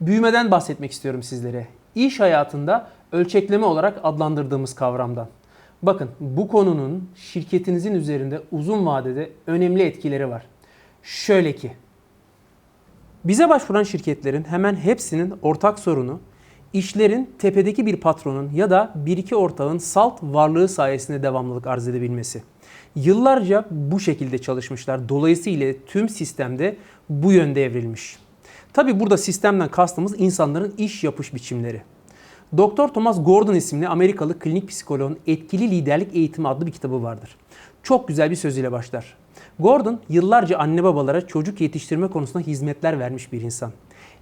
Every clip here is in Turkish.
Büyümeden bahsetmek istiyorum sizlere. İş hayatında ölçekleme olarak adlandırdığımız kavramdan. Bakın bu konunun şirketinizin üzerinde uzun vadede önemli etkileri var. Şöyle ki bize başvuran şirketlerin hemen hepsinin ortak sorunu işlerin tepedeki bir patronun ya da bir iki ortağın salt varlığı sayesinde devamlılık arz edebilmesi. Yıllarca bu şekilde çalışmışlar. Dolayısıyla tüm sistemde bu yönde evrilmiş. Tabi burada sistemden kastımız insanların iş yapış biçimleri. Dr. Thomas Gordon isimli Amerikalı klinik psikoloğun Etkili Liderlik Eğitimi adlı bir kitabı vardır. Çok güzel bir sözüyle başlar. Gordon yıllarca anne babalara çocuk yetiştirme konusunda hizmetler vermiş bir insan.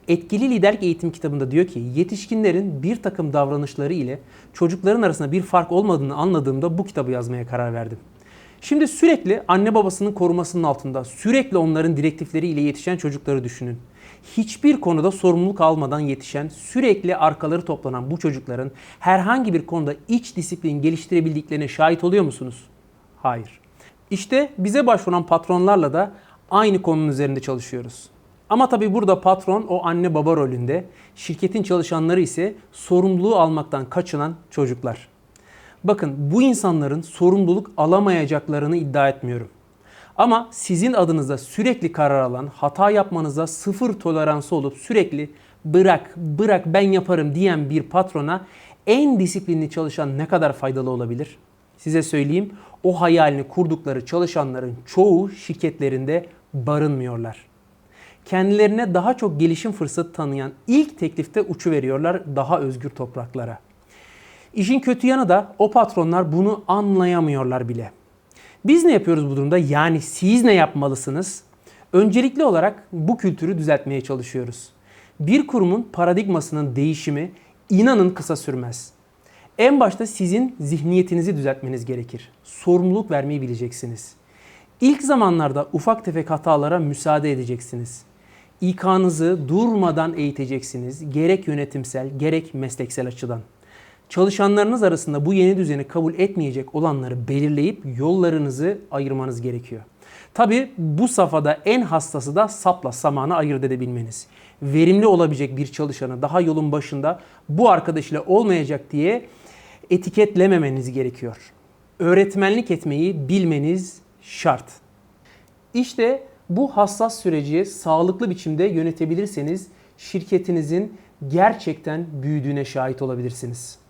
Etkili Liderlik Eğitimi kitabında diyor ki yetişkinlerin bir takım davranışları ile çocukların arasında bir fark olmadığını anladığımda bu kitabı yazmaya karar verdim. Şimdi sürekli anne babasının korumasının altında, sürekli onların direktifleriyle yetişen çocukları düşünün. Hiçbir konuda sorumluluk almadan yetişen, sürekli arkaları toplanan bu çocukların herhangi bir konuda iç disiplin geliştirebildiklerine şahit oluyor musunuz? Hayır. İşte bize başvuran patronlarla da aynı konunun üzerinde çalışıyoruz. Ama tabii burada patron o anne baba rolünde, şirketin çalışanları ise sorumluluğu almaktan kaçınan çocuklar. Bakın bu insanların sorumluluk alamayacaklarını iddia etmiyorum. Ama sizin adınıza sürekli karar alan, hata yapmanıza sıfır toleransı olup sürekli bırak, bırak ben yaparım diyen bir patrona en disiplinli çalışan ne kadar faydalı olabilir? Size söyleyeyim, o hayalini kurdukları çalışanların çoğu şirketlerinde barınmıyorlar. Kendilerine daha çok gelişim fırsatı tanıyan ilk teklifte uçu veriyorlar daha özgür topraklara. İşin kötü yanı da o patronlar bunu anlayamıyorlar bile. Biz ne yapıyoruz bu durumda? Yani siz ne yapmalısınız? Öncelikli olarak bu kültürü düzeltmeye çalışıyoruz. Bir kurumun paradigmasının değişimi inanın kısa sürmez. En başta sizin zihniyetinizi düzeltmeniz gerekir. Sorumluluk vermeyi bileceksiniz. İlk zamanlarda ufak tefek hatalara müsaade edeceksiniz. İK'nızı durmadan eğiteceksiniz. Gerek yönetimsel gerek mesleksel açıdan. Çalışanlarınız arasında bu yeni düzeni kabul etmeyecek olanları belirleyip yollarınızı ayırmanız gerekiyor. Tabi bu safhada en hastası da sapla samanı ayırt edebilmeniz. Verimli olabilecek bir çalışanı daha yolun başında bu arkadaş ile olmayacak diye etiketlememeniz gerekiyor. Öğretmenlik etmeyi bilmeniz şart. İşte bu hassas süreci sağlıklı biçimde yönetebilirseniz şirketinizin gerçekten büyüdüğüne şahit olabilirsiniz.